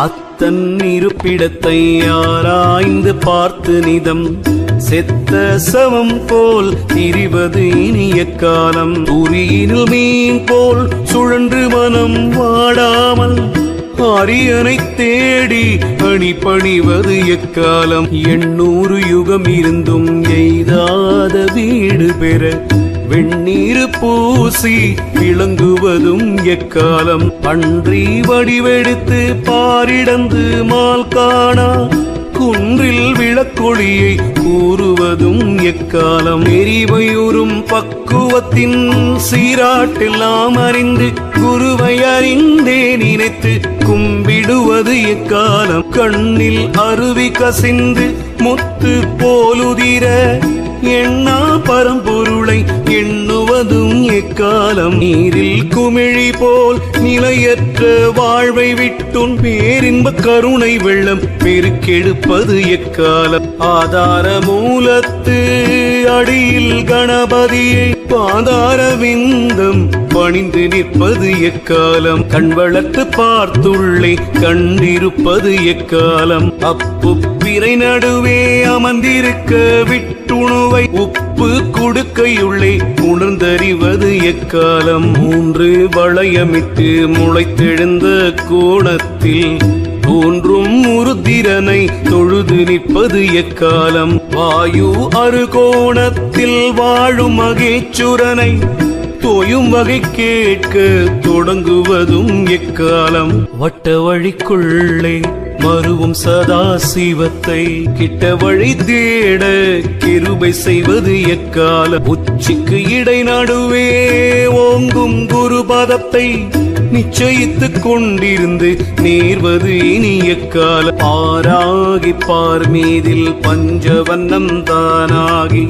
அத்தன் இருப்பிடத்தை ஆராய்ந்து பார்த்து நிதம். செத்த சமம் போல் திரிவது இனிய காலம் உரியினில் மீன் போல் சுழன்று மனம் வாடாமல் அரியனை தேடி அணி பணிவது எக்காலம்? எண்ணூறு யுகம் இருந்தும் எய்தாத வீடு பெற வெண்ணீர் பூசி விளங்குவதும் எக்காலம். பன்றி வடிவெடுத்து பாரிடந்து மால் காணா. குன்றில் விளக்கொழியை கூறுவதும் எக்காலம். எரிவையுறும் பக்குவத்தின் சீராட்டெல்லாம் அறிந்து குருவை அறிந்தே நினைத்து கும்பிடுவது எக்காலம். கண்ணில் அருவி கசிந்து முத்து போலுதிர எண்ணா பரம்பு எண்ணுவதும் எக்காலம். நீரில் குமிழி போல் நிலையற்ற வாழ்வை விட்டும் பேரின்ப கருணை வெள்ளம். பெருக்கெடுப்பது எக்காலம். ஆதார மூலத்து அடியில் கணபதியை பாதார விந்தம். பணிந்து நிற்பது எக்காலம். கண் வளர்த்து பார்த்துள்ளே கண்டிருப்பது எக்காலம். அப்பு பிறை நடுவே அமர்ந்திருக்க விட்டுணுவை உப்பு கொடுக்கையுள்ளே உணர்ந்தறிவது எக்காலம்? மூன்று வளையமிட்டு முளைத்தெழுந்த கோணத்தில் தோன்றும் உருத்திரனை தொழுது நிற்பது எக்காலம்? வாயு அருகோணத்தில் வாழும் மகேச்சுரனை தோயும் வகை கேட்க தொடங்குவதும் எக்காலம்? வட்ட வழிக்குள்ளே மறுவும் சதா சிவத்தை கிட்ட வழி தேட கிருபை செய்வது எக்கால உச்சிக்கு இடை நடுவே ஓங்கும் குரு பதத்தை நிச்சயித்துக் கொண்டிருந்து நேர்வது இனி எக்கால. ஆராகி பார் மீதில் பஞ்சவண்ணம் தானாகி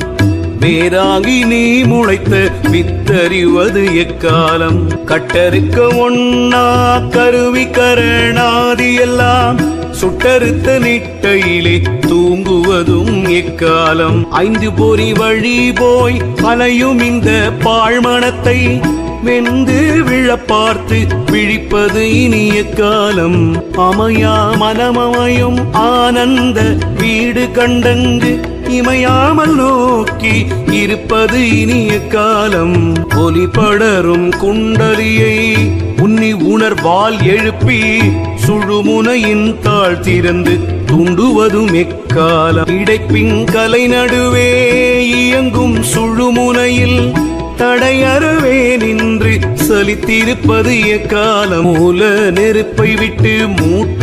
வேறாகி நீ முளைத்த வித்தறிவது எக்காலம்? கட்டறுக்க ஒன்னா கருவி கரணாதி எல்லாம். சுட்டறுத்த நிட்டையிலே தூங்குவதும் எக்காலம்? ஐந்து பொறி வழி போய் அலையும் இந்த பாழ்மணத்தை வெந்து விழ பார்த்து விழிப்பது இனிய காலம். அமையா மனமமையும் ஆனந்த வீடு கண்டங்கு இமையாமல் நோக்கி இருப்பது இனிய காலம். ஒலி படரும் குண்டலியை உன்னி உணர்வால் எழுப்பி சுழுமுனையின் தாழ் திறந்து துண்டுவதும் எக்காலம். இடைப்பின் கலை நடுவே இயங்கும் சுழுமுனையில் தடையறவேனின் சலித்திருப்பது எக்காலம்? மூல நெருப்பை விட்டு மூட்டு